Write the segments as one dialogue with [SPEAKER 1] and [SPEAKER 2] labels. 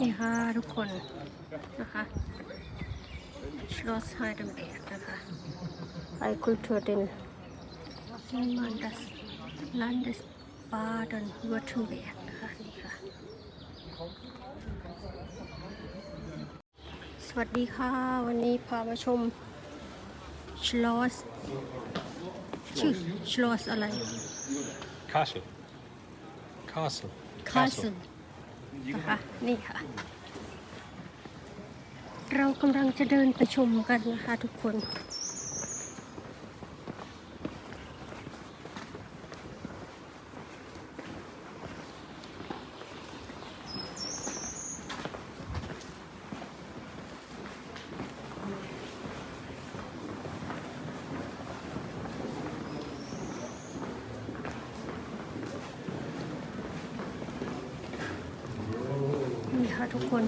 [SPEAKER 1] นี่ค่ะทุกคนนะคะชลอสไฮเดนเบกนะคะไอคุลเทอร์เดนซินมันดัสลันเดสบาเดนวอร์เทนเบกนะคะนี่ค่ะ สวัสดีค่ะ วันนี้พามาชมชลอสชื่อชลอสอะไร
[SPEAKER 2] Castle. Castle.
[SPEAKER 1] คาส l นะคะนี่ค่ะ เรากำลังจะเดินไปชมกันนะคะทุกคน ทุกคน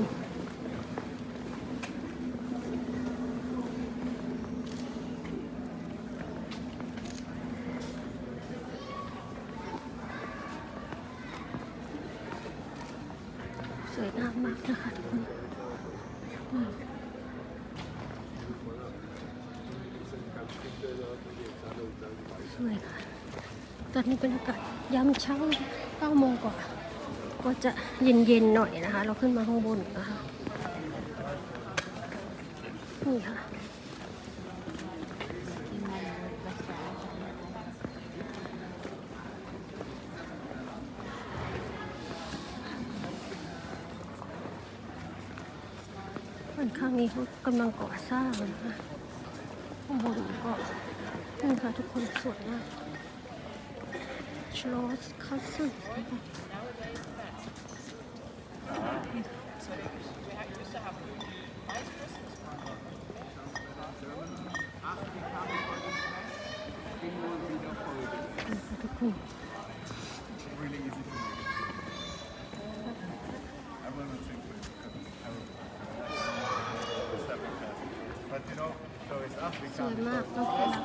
[SPEAKER 1] สวยงามมากนะคะทุกคนสวยค่ะ ตอนนี้เป็นอากาศยามเช้า9โมงกว่า ก็จะเย็นๆหน่อยนะคะ เราขึ้นมาข้างบนนะคะนี่ค่ะค่อนข้างนี้เขากำลังก่อสร้างนะคะข้างบนก็นี่ค่ะทุกคนสวยมาก ชลอสคัสเซิลนะคะทุกคน
[SPEAKER 3] But you know, so it's
[SPEAKER 1] สวยมากต้องรับ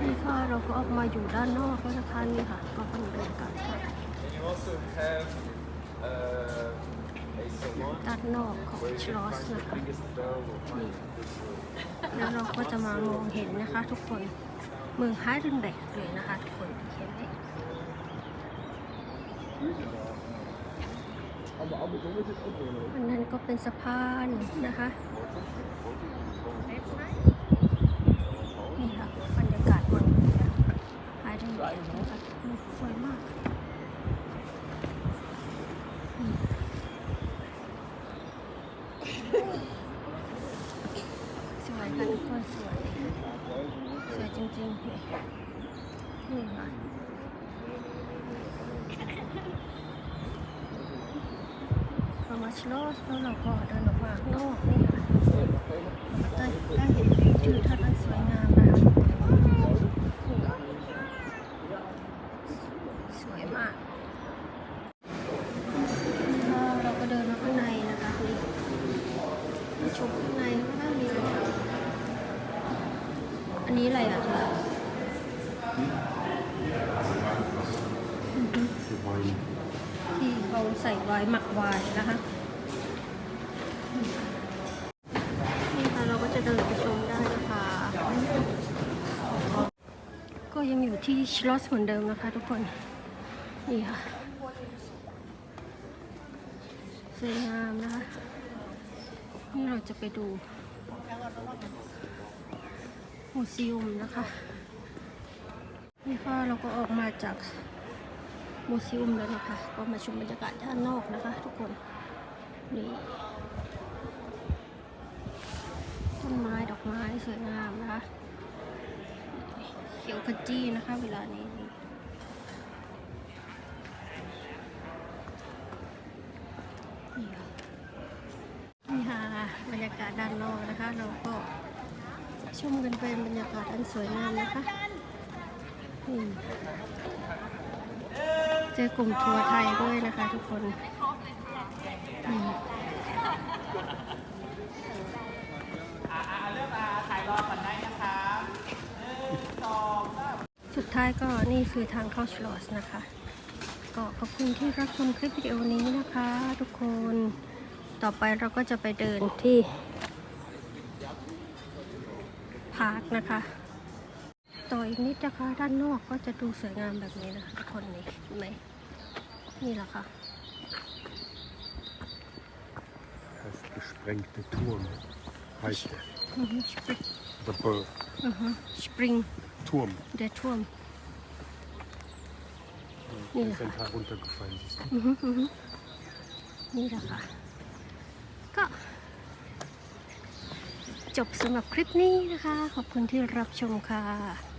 [SPEAKER 1] นี่ค่ะเราก็ออกมาอยู่ด้านนอกแล้วนะคะนี่ค่ะ ก็เป็นบรรยากาศค่ะ
[SPEAKER 3] you also have uh, a salon
[SPEAKER 1] ด้านนอกของชลอสนะคะ
[SPEAKER 3] biggest bell of
[SPEAKER 1] นี่แล้วเราก็จะมามองเห็นนะคะ ทุกคนเมืองไฮเดนแบกเลยนะคะ ทุกคนเห็นไหม อันนั้นก็เป็นสะพานนะคะนี่ค่ะบรรยากาศเมืองไฮเดนแบกนะคะทุกสวยมากสวยค่ะทุกคนสวย สวยจริงๆนี่ค่ะ เราชลสแล้วเราก็เดินออกมาข้างนอกนี่ค่ะได้ได้เห็นวิวทิวทัศน์อันสวยงามนะคะสวยมากเราก็เดินมาข้างในนะคะนี่มาชมข้างในว่ามีอะไรอันนี้อะไรอะเธอที่เขาใส่ไวน์หมักไวน์นะคะนี่ค่ะเราก็จะเดินไปชมได้นะคะ ก็ยังอยู่ที่ชลอสเหมือนเดิมนะคะทุกคน นี่ค่ะสวยงามนะคะ นี่เราจะไปดูมูซิอุมนะคะ นี่ค่ะเราก็ออกมาจากมูซิอุมแล้วนะคะ ก็มาชมบรรยากาศด้านนอกนะคะ ทุกคน นี่ต้นไม้ดอกไม้สวยงามนะคะ ขียวขจีนะคะ เวลานี้นี่ค่ะบรรยากาศด้านนอกนะคะ เราก็ชมกันเป็นบรรยากาศอันสวยงามนะคะเจอกลุ่มทัวร์ไทยด้วยนะคะทุกคนอืมสุด ท้ายก็นี่คือทางเข้าชลอสนะคะ ก็ขอบคุณที่รับชมคลิปวิดีโอนี้นะคะ ทุกคนต่อไปเราก็จะไปเดินที่พาร์คนะคะ ต่ออีกนิดนะคะด้านนอกก็จะดูสวยงามแบบนี้นะคะทุกคนนี่เห็นไหมนี่แหละค่ะ
[SPEAKER 3] Heißt gesprengte Turm. Heißt der.
[SPEAKER 1] อือฮึสปริง
[SPEAKER 3] The Bird.
[SPEAKER 1] อือ ฮึสปริง
[SPEAKER 3] Turm.
[SPEAKER 1] เดท่วม
[SPEAKER 3] Der
[SPEAKER 1] Ja.
[SPEAKER 3] ist ein Tag runtergefallen. siehst du?
[SPEAKER 1] อือฮึอือฮึนี่แหละค่ะก็จบสำหรับคลิปนี้นะคะ ขอบคุณที่รับชมค่ะ